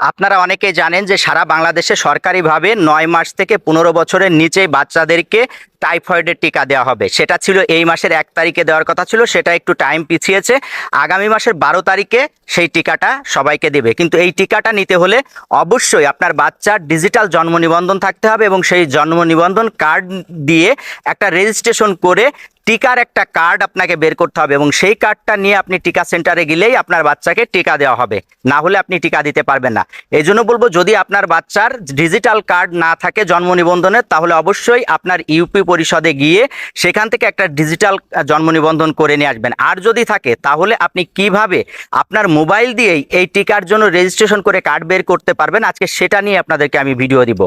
আপনারা অনেকে জানেন যে সারা বাংলাদেশে সরকারিভাবে নয় মাস থেকে পনেরো বছরের নিচে বাচ্চাদেরকে টাইফয়েডের টিকা দেওয়া হবে। সেটা ছিল এই মাসের এক তারিখে দেওয়ার কথা ছিল, সেটা একটু টাইম পিছিয়েছে। আগামী মাসের বারো তারিখে সেই টিকাটা সবাইকে দেবে। কিন্তু এই টিকাটা নিতে হলে অবশ্যই আপনার বাচ্চার ডিজিটাল জন্ম নিবন্ধন থাকতে হবে এবং সেই জন্ম নিবন্ধন কার্ড দিয়ে একটা রেজিস্ট্রেশন করে টিকার একটা কার্ড আপনাকে বের করতে হবে এবং সেই কার্ডটা নিয়ে আপনি টিকা সেন্টারে গেলেই আপনার বাচ্চাকে টিকা দেওয়া হবে। না হলে আপনি টিকা দিতে পারবেন না। এই জন্য বলব, যদি আপনার বাচ্চার ডিজিটাল কার্ড না থাকে জন্ম নিবন্ধনের, তাহলে অবশ্যই আপনার ইউপি পরিষদে গিয়ে সেখান থেকে একটা ডিজিটাল জন্ম নিবন্ধন করে নিয়ে আসবেন। আর যদি থাকে, তাহলে আপনি কীভাবে আপনার মোবাইল দিয়েই এই টিকার জন্য রেজিস্ট্রেশন করে কার্ড বের করতে পারবেন, আজকে সেটা নিয়ে আপনাদেরকে আমি ভিডিও দিব।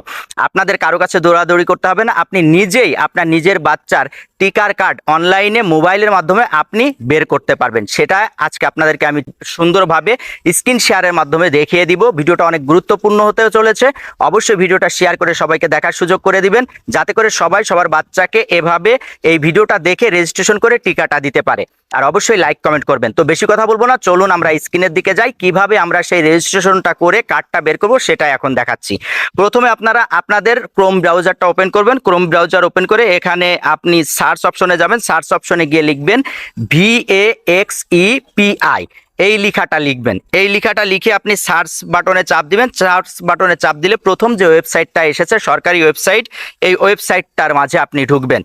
আপনাদের কারও কাছে দৌড়াদৌড়ি করতে হবে না, আপনি নিজেই আপনার নিজের বাচ্চার টিকার কার্ড অনলাইনে মোবাইলের মাধ্যমে আপনি বের করতে পারবেন। সেটা আজকে আপনাদেরকে আমি সুন্দরভাবে স্ক্রিন শেয়ারের মাধ্যমে দেখিয়ে দিব। ভিডিওটা অনেক গুরুত্বপূর্ণ হতে চলেছে। অবশ্যই ভিডিওটা শেয়ার করে সবাইকে দেখার সুযোগ করে দিবেন, যাতে করে সবাই সবার বাচ্চাকে এভাবে এই ভিডিওটা দেখে রেজিস্ট্রেশন করে টিকাটা দিতে পারে। আর অবশ্যই লাইক কমেন্ট করবেন। তো বেশি কথা বলব না, চলুন আমরা স্ক্রিনের দিকে যাই। কীভাবে আমরা সেই রেজিস্ট্রেশনটা করে কার্ডটা বের করব সেটা এখন দেখাচ্ছি। প্রথমে আপনারা, আপনাদের ক্রোম ব্রাউজারটা ওপেন করবেন। ক্রোম ব্রাউজার ওপেন করে এখানে আপনি সার্চ অপশনে যাবেন। সার্চ অপশনে গিয়ে লিখবেন V A X E P I এই লেখাটা লিখবেন। এই লেখাটা লিখে আপনি সার্চ বাটনে চাপ দিবেন। সার্চ বাটনে চাপ দিলে প্রথম যে ওয়েবসাইটটা এসেছে, সরকারি ওয়েবসাইট এই ওয়েবসাইটটার মাঝে আপনি ঢুকবেন।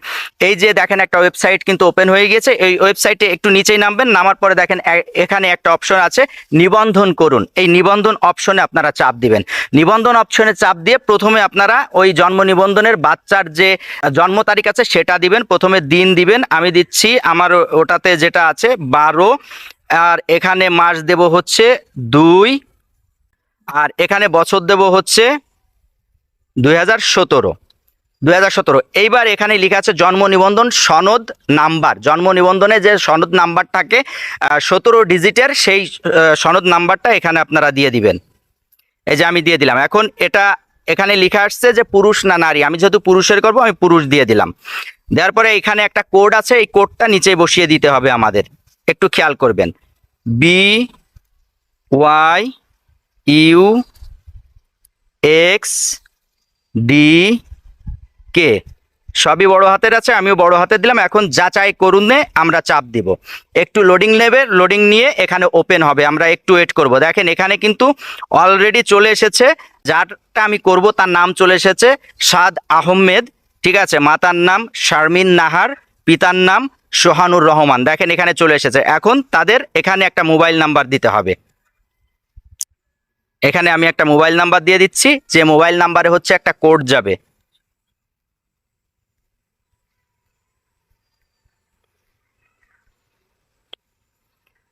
এই যে দেখেন একটা ওয়েবসাইট কিন্তু ওপেন হয়ে গেছে এই ওয়েবসাইটে একটু নিচেই নামবেন, নামার পরে দেখেন এখানে একটা অপশন আছে, নিবন্ধন করুন। এই নিবন্ধন অপশনে আপনারা চাপ দিবেন। নিবন্ধন অপশনে চাপ দিয়ে প্রথমে আপনারা ওই জন্ম নিবন্ধনের বাচ্চার যে জন্ম তারিখ আছে, সেটা দিবেন। প্রথমে দিন দিবেন। আমি দিচ্ছি, আমার ওটাতে যেটা আছে, বারো আর এখানে মাস দেব হচ্ছে দুই, আর এখানে বছর দেব হচ্ছে দুই হাজার সতেরো, দুই এইবার এখানে লেখা আছে জন্ম নিবন্ধন সনদ নাম্বার। জন্ম নিবন্ধনে যে সনদ নাম্বার থাকে সতেরো ডিজিটের সেই সনদ নাম্বারটা এখানে আপনারা দিয়ে দিবেন। এই যে আমি দিয়ে দিলাম। এখন এটা, এখানে লেখা আসছে যে পুরুষ না নারী। আমি যেহেতু পুরুষের করব, আমি পুরুষ দিয়ে দিলাম। দেওয়ার পরে এখানে একটা কোড আছে, এই কোডটা নিচে বসিয়ে দিতে হবে আমাদের। একটু খেয়াল করবেন। B Y U X D K সবই বড় হাতের আছে, আমিও বড় হাতে দিলাম। এখন যাচাই করুন আমরা চাপ দিব। একটু লোডিং নেবে লোডিং নিয়ে এখানে ওপেন হবে। আমরা একটু ওয়েট করব। দেখেন, এখানে কিন্তু অলরেডি চলে এসেছে। যারটা আমি করব, তার নাম চলে এসেছে সাদ আহমেদ। ঠিক আছে? মাতার নাম শারমিন নাহার, পিতার নাম সোহানুর রহমান। দেখেন এখানে চলে এসেছে। এখন তাদের এখানে একটা মোবাইল নাম্বার দিতে হবে। এখানে আমি একটা মোবাইল নাম্বার দিয়ে দিচ্ছি। যে মোবাইল নাম্বারে হচ্ছে একটা কোড যাবে।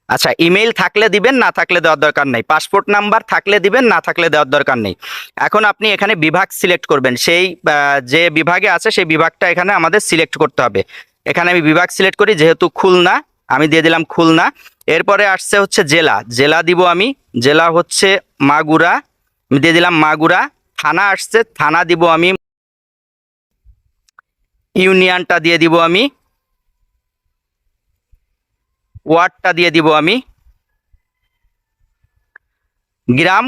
আচ্ছা ইমেল থাকলে দিবেন, না থাকলে দেওয়ার দরকার নেই। পাসপোর্ট নাম্বার থাকলে দিবেন, না থাকলে দেওয়ার দরকার নেই। এখন আপনি এখানে বিভাগ সিলেক্ট করবেন। সেই যে বিভাগে আছে, সেই বিভাগটা এখানে আমাদের সিলেক্ট করতে হবে। এখানে আমি বিভাগ সিলেক্ট করি, যেহেতু খুলনা, আমি দিয়ে দিলাম খুলনা। এরপরে আসছে হচ্ছে জেলা। জেলা দিব আমি, জেলা হচ্ছে মাগুরা, আমি দিয়ে দিলাম মাগুরা। থানা আসছে, থানা দিব আমি, ইউনিয়নটা দিয়ে দিব আমি, ওয়ার্ডটা দিয়ে দিব আমি, গ্রাম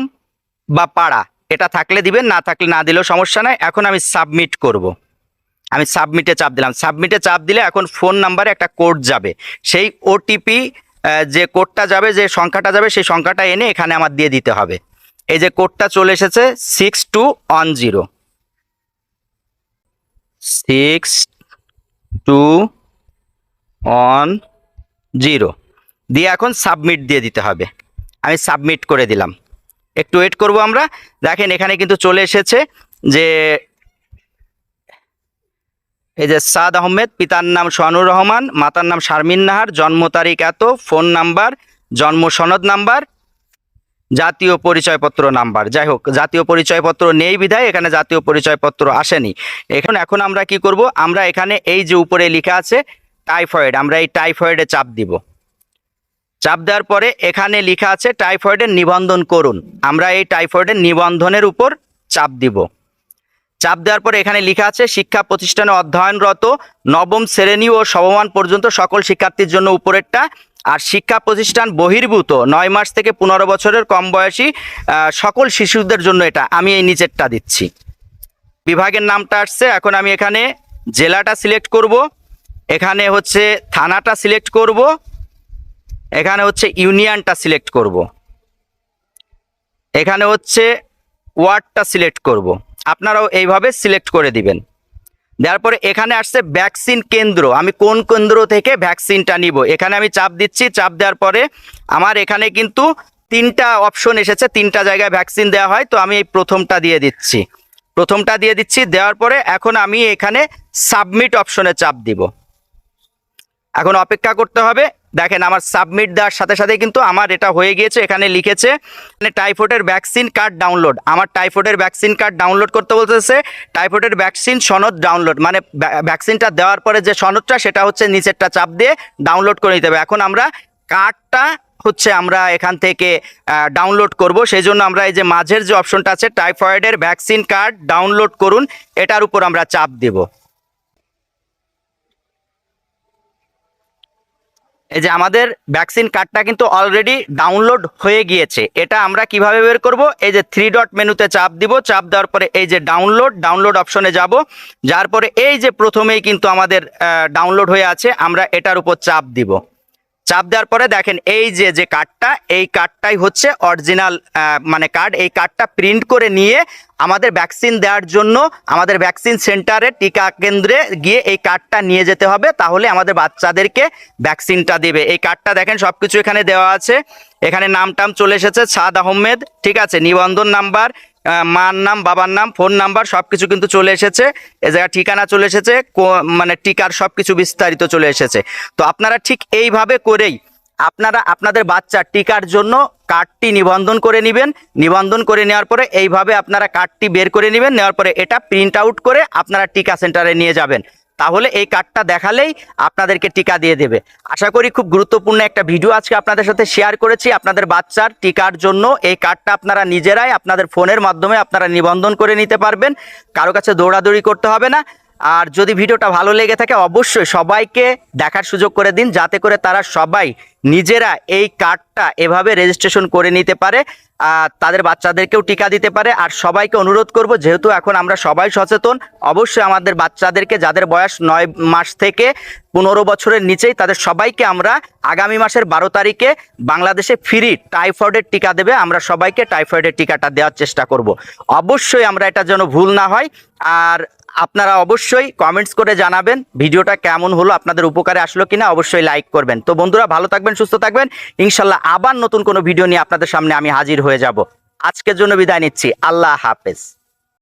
বা পাড়া। এটা থাকলে দিবেন, না থাকলে না দিলেও সমস্যা নাই। এখন আমি সাবমিট করব। আমি সাবমিটে চাপ দিলাম। সাবমিটে চাপ দিলে এখন ফোন নাম্বারে একটা কোড যাবে। সেই ওটিপি যে কোডটা যাবে, যে সংখ্যাটা যাবে, সেই সংখ্যাটা এনে এখানে আমার দিয়ে দিতে হবে। এই যে কোডটা চলে এসেছে six two one zero six two one zero দিয়ে এখন সাবমিট দিয়ে দিতে হবে। আমি সাবমিট করে দিলাম। একটু ওয়েট করব আমরা। দেখেন এখানে কিন্তু চলে এসেছে যে এই যে সাদ আহমেদ, পিতার নাম সোহানুর রহমান, মাতার নাম শারমিন নাহার, জন্ম তারিখ এত, ফোন নাম্বার, জন্ম সনদ নাম্বার, জাতীয় পরিচয়পত্র নাম্বার। যাই হোক, জাতীয় পরিচয়পত্র নেই বিধায়, এখানে জাতীয় পরিচয়পত্র আসেনি। এখন এখন আমরা কি করব? আমরা এখানে এই যে উপরে লেখা আছে, টাইফয়েড, আমরা এই টাইফয়েডে চাপ দিব। চাপ দেওয়ার পরে এখানে লেখা আছে, টাইফয়েডের নিবন্ধন করুন। আমরা এই টাইফয়েডের নিবন্ধনের উপর চাপ দিব। চাপ দেওয়ার পরে এখানে লেখা আছে, শিক্ষা প্রতিষ্ঠানে অধ্যয়নরত নবম শ্রেণি ও সমমান পর্যন্ত সকল শিক্ষার্থীর জন্য উপরেরটা। আর শিক্ষা প্রতিষ্ঠান বহির্ভূত, নয় মাস থেকে পনেরো বছরের কম বয়সী সকল শিশুদের জন্য এটা। আমি এই নিচেরটা দিচ্ছি। বিভাগের নামটা আসছে, এখন আমি এখানে জেলাটা সিলেক্ট করব। এখানে হচ্ছে থানাটা সিলেক্ট করব। এখানে হচ্ছে ইউনিয়নটা সিলেক্ট করব। এখানে হচ্ছে ওয়ার্ডটা সিলেক্ট করব। আপনারাও এইভাবে সিলেক্ট করে দিবেন। দেওয়ার পরে এখানে আসছে ভ্যাকসিন কেন্দ্র। আমি কোন কেন্দ্র থেকে ভ্যাকসিনটা নিব? এখানে আমি চাপ দিচ্ছি। চাপ দেওয়ার পরে আমার এখানে কিন্তু তিনটা অপশন এসেছে। তিনটা জায়গায় ভ্যাকসিন দেওয়া হয়। তো আমি এই প্রথমটা দিয়ে দিচ্ছি। প্রথমটা দিয়ে দিচ্ছি। দেওয়ার পরে এখন আমি এখানে সাবমিট অপশনে চাপ দিব। এখন অপেক্ষা করতে হবে। দেখেন আমার সাবমিট দেওয়ার সাথে সাথে কিন্তু আমার এটা হয়ে গিয়েছে, এখানে লিখেছে মানে টাইফয়েডের ভ্যাকসিন কার্ড ডাউনলোড আমার টাইফয়েডের ভ্যাকসিন কার্ড ডাউনলোড করতে বলতেছে টাইফয়েডের ভ্যাকসিন সনদ ডাউনলোড মানে ভ্যাকসিনটা দেওয়ার পরে যে সনদটা, সেটা হচ্ছে নিচেরটা চাপ দিয়ে ডাউনলোড করে নিতে হবে। এখন আমরা কার্ডটা হচ্ছে আমরা এখান থেকে ডাউনলোড করব সেই জন্য আমরা এই যে মাঝের যে অপশনটা আছে টাইফয়েডের ভ্যাকসিন কার্ড ডাউনলোড করুন, এটার উপর আমরা চাপ দেব। এই যে আমাদের ভ্যাকসিন কার্ডটা কিন্তু অলরেডি ডাউনলোড হয়ে গিয়েছে। এটা আমরা কীভাবে বের করব? এই যে থ্রি ডট মেনুতে চাপ দিব। চাপ দেওয়ার পরে এই যে ডাউনলোড ডাউনলোড অপশনে যাব। যার পরে এই যে প্রথমেই কিন্তু আমাদের ডাউনলোড হয়ে আছে, আমরা এটার উপর চাপ দিব। চাপ দেওয়ার পরে দেখেন এই যে যে কার্ডটা এই কার্ডটাই হচ্ছে অরিজিনাল মানে কার্ড এই কার্ডটা প্রিন্ট করে নিয়ে আমাদের ভ্যাকসিন দেওয়ার জন্য আমাদের ভ্যাকসিন সেন্টারে টিকা কেন্দ্রে গিয়ে এই কার্ডটা নিয়ে যেতে হবে। তাহলে আমাদের বাচ্চাদেরকে ভ্যাকসিনটা দেবে। এই কার্ডটা দেখেন সব কিছু এখানে দেওয়া আছে। এখানে নাম টাম চলে এসেছে সাদ আহমেদ, ঠিক আছে? নিবন্ধন নাম্বার মার নাম, বাবার নাম, ফোন নাম্বার সব কিছু কিন্তু চলে এসেছে। এ জায়গায় ঠিকানা চলে এসেছে মানে টিকার সব কিছু বিস্তারিত চলে এসেছে। তো আপনারা ঠিক এইভাবে করেই আপনারা, আপনাদের বাচ্চার টিকার জন্য কার্ডটি নিবন্ধন করে নেবেন। নিবন্ধন করে নেওয়ার পরে এইভাবে আপনারা কার্ডটি বের করে নেবেন। নেওয়ার পরে এটা প্রিন্ট আউট করে আপনারা টিকা সেন্টারে নিয়ে যাবেন। তাহলে এই কার্ডটা দেখালেই আপনাদেরকে টিকা দিয়ে দেবে। আশা করি খুব গুরুত্বপূর্ণ একটা ভিডিও আজকে আপনাদের সাথে শেয়ার করেছি। আপনাদের বাচ্চার টিকার জন্য এই কার্ডটা আপনারা নিজেরাই আপনাদের ফোনের মাধ্যমে আপনারা নিবন্ধন করে নিতে পারবেন। কারও কাছে দৌড়াদৌড়ি করতে হবে না। আর যদি ভিডিওটা ভালো লেগে থাকে, অবশ্যই সবাইকে দেখার সুযোগ করে দিন, যাতে করে তারা সবাই নিজেরা এই কার্ডটা এভাবে রেজিস্ট্রেশন করে নিতে পারে, আর তাদের বাচ্চাদেরকেও টিকা দিতে পারে। আর সবাইকে অনুরোধ করব, যেহেতু এখন আমরা সবাই সচেতন, অবশ্যই আমাদের বাচ্চাদেরকে যাদের বয়স নয় মাস থেকে পনেরো বছরের নিচেই, তাদের সবাইকে আমরা আগামী মাসের বারো তারিখে বাংলাদেশে ফ্রি টাইফয়েডের টিকা দেবে। আমরা সবাইকে টাইফয়েডের টিকাটা দেওয়ার চেষ্টা করব। অবশ্যই আমরা এটা যেন ভুল না হয়। আর আপনারা অবশ্যই কমেন্টস করে জানাবেন, ভিডিওটা কেমন হলো, আপনাদের উপকারে আসলো কিনা, অবশ্যই লাইক করবেন। তো বন্ধুরা, ভালো থাকবেন, সুস্থ থাকবেন। ইনশাল্লাহ আবার নতুন কোনো ভিডিও নিয়ে আপনাদের সামনে আমি হাজির হয়ে যাব। আজকের জন্য বিদায় নিচ্ছি। আল্লাহ হাফেজ।